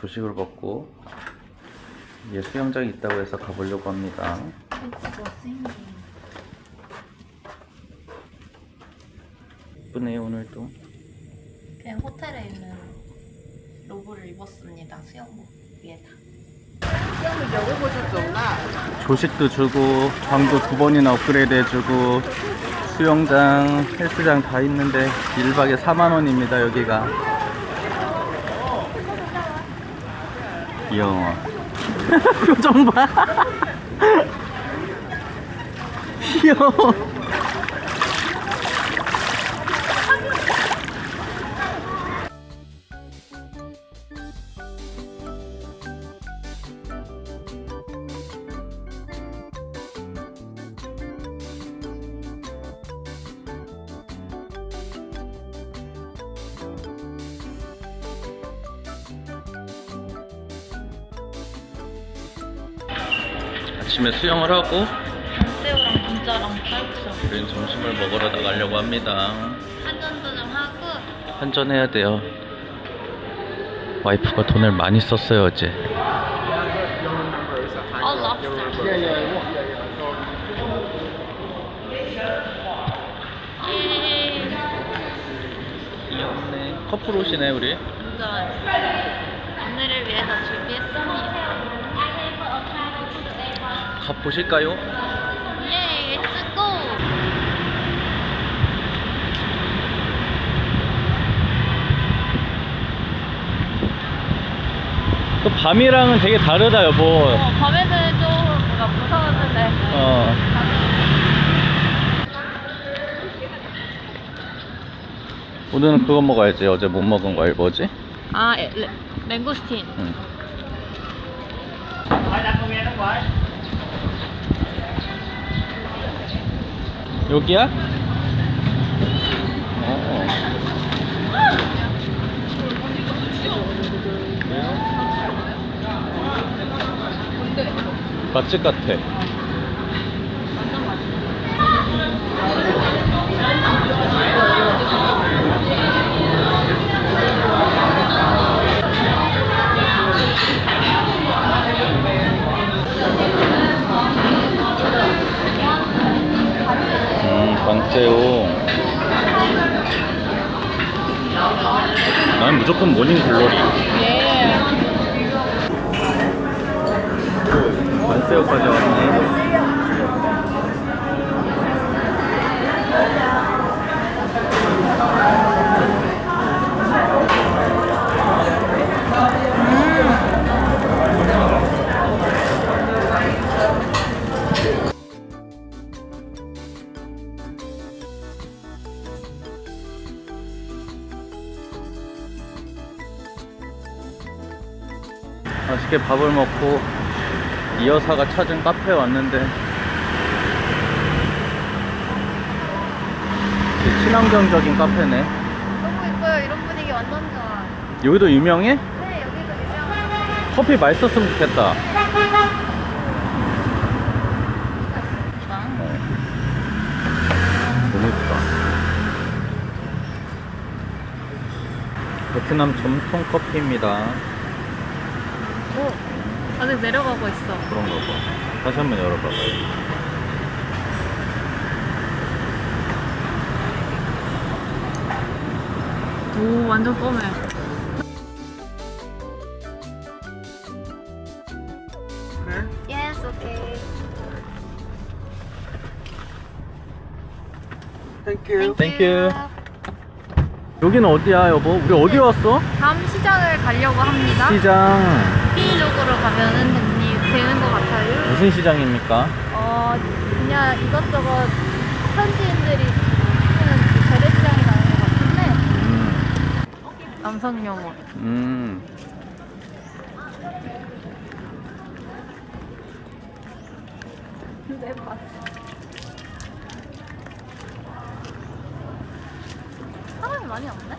조식을 먹고 이제 수영장이 있다고 해서 가보려고 합니다. 예쁘네요 오늘도. 그냥 호텔에 있는 로브를 입었습니다. 수영복 위에다. 조식도 주고 방도 두 번이나 업그레이드 해주고 수영장, 헬스장 다 있는데 1박에 4만 원입니다 여기가. 귀여워. 표정 봐. 귀여워. 아침에 수영을 하고 새우랑 분짜랑 칼국수 우리는 점심을 먹으러 나가려고 합니다. 한전도 좀 하고 환전해야 돼요. 와이프가 돈을 많이 썼어요 어제. 어 랍스터 예. 귀엽네. 커플 옷이네 우리. 완전 가 보실까요? 예, 렛츠고! 그 밤이랑은 되게 다르다 여보. 어, 밤에는 좀 뭔가 무서웠는데 어. 오늘은 그거 먹어야지. 어제 못 먹은 거 뭐지? 아, 에, 레, 랭고스틴 응. 여기야? 어. 맛집 같아. 음, 광새우. 난 무조건 모닝 글로리. 예 광새우까지 왔네. 맛있게 밥을 먹고 이 여사가 찾은 카페에 왔는데 친환경적인 카페네. 너무 이뻐요. 이런 분위기 완전 좋아. 여기도 유명해? 네 여기도 유명한 커피 맛있었으면 좋겠다. 빵 어. 너무 예쁘다. 베트남 전통 커피입니다 오, 아직 내려가고 있어. 그런가 봐. 다시 한번 열어봐봐요. 오 완전 껌해. Yes, okay. 땡큐 여기는 어디야 여보? 우리 어디 왔어? 다음 시장을 가려고 합니다. 시장 이쪽으로 가면은 되니, 되는 것 같아요. 무슨 시장입니까? 어, 그냥 이것저것 현지인들이 쓰는 그 재래시장이 나는 것 같은데 음, 남성용옷. 음. 네, 맞 사람이 많이 왔네?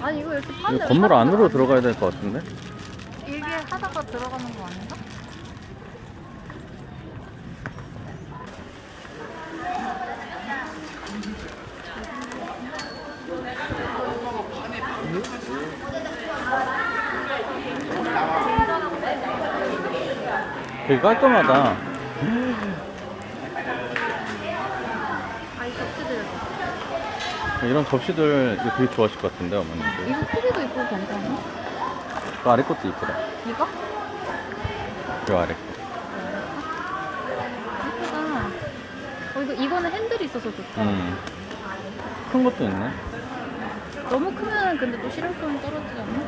아니 이거 이렇게 파는 이거 건물 안으로 들어가야 될 것 같은데? 이게 하다가 들어가는 거 아닌가? 되게 깔끔하다. 이런 접시들 이거 되게 좋아하실 것 같은데, 어머님들. 이거 크기도 있고 괜찮아? 그 아래 것도 이쁘다. 이거? 그 아래 거. 예쁘다. 어, 이거, 이거는 핸들이 있어서 좋다. 음. 큰 것도 있네. 너무 크면 근데 또 실용성이 떨어지지 않나?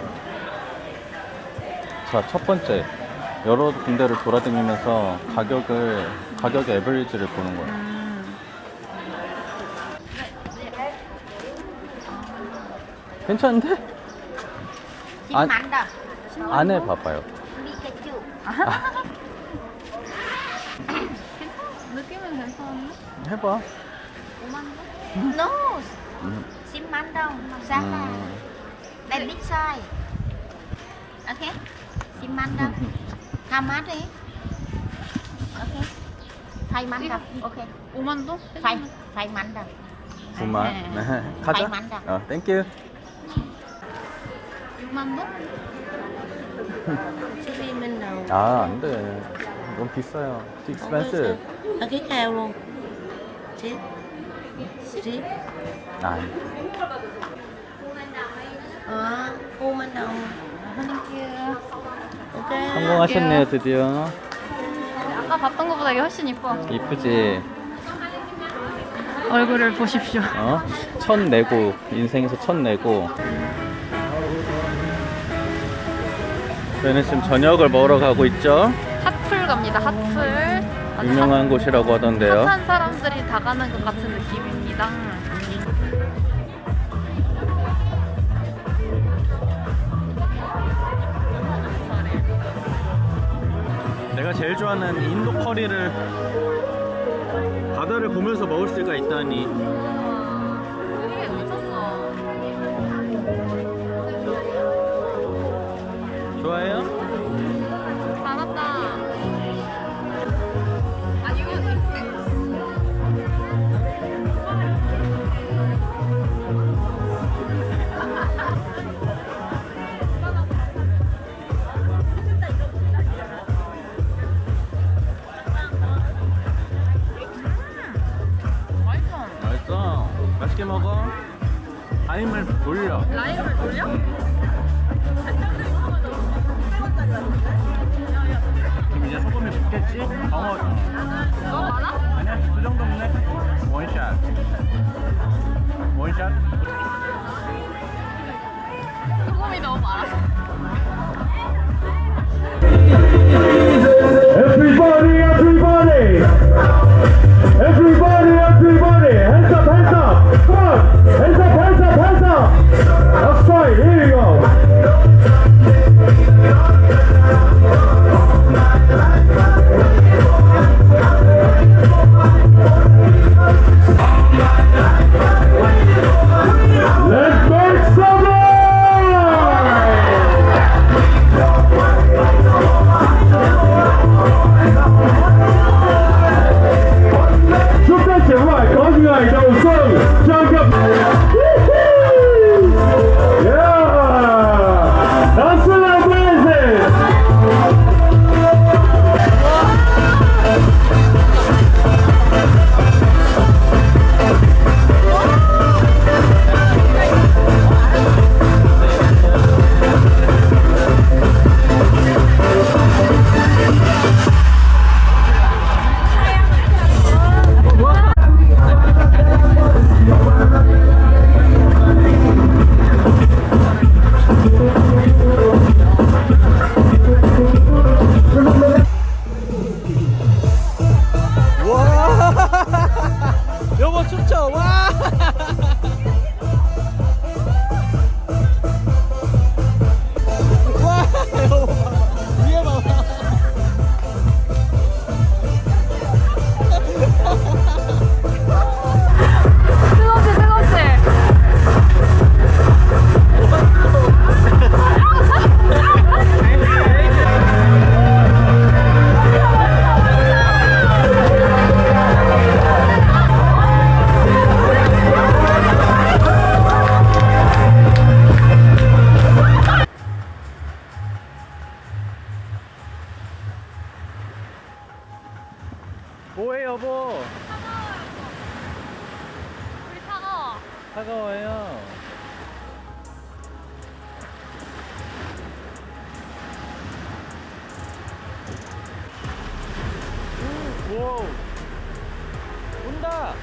자, 첫 번째. 여러 군데를 돌아다니면서 가격을, 가격의 에버리지를 보는 거야. 음. 괜찮은데? 안- 안에 봐봐요. 느낌은 괜찮은데? 해봐. 5만? No 음. Là 음. Đây big size Ok Xin mặn đâu How much đi Ok Thay mặn đâu Ok 5만 원? Thay Thay mặn đâu 그만. 네. 가자. 만다. 어, 땡큐. 6만 원? Chứ vì mình đâu 아, 안 돼. 너무 비싸요. Too expensive. Ở cái kèo luôn 아, Ờ đâu 땡큐. Ok 성공하셨네요, 드디어. 아까 봤던 것보다 이게 훨씬 이뻐. 이쁘지? 얼굴을 보십시오. 어? 첫 내고, 인생에서 첫 내고. 저희는 지금 저녁을 먹으러 가고 있죠? 핫플 갑니다. 핫플. 아주 유명한 곳이라고 핫- 하던데요. 핫한 사람들이 다 가는 것 같은 느낌입니다. 내가 제일 좋아하는 인도 커리를 바다를 보면서 먹을 수가 있다니. 맛있어. 맛있게 먹어. 아임을 돌려. 라임을 돌려? 그럼 이제 소금이 붙겠지? 방어. 너무 많아? 아니야, 그 정도면 원샷. 원샷. 소금이 너무 많아. Everybody, sonho, joga... 여보 춤춰. 와. 여보 차가워요. 우리 차가워. 차가워요 오, 온다.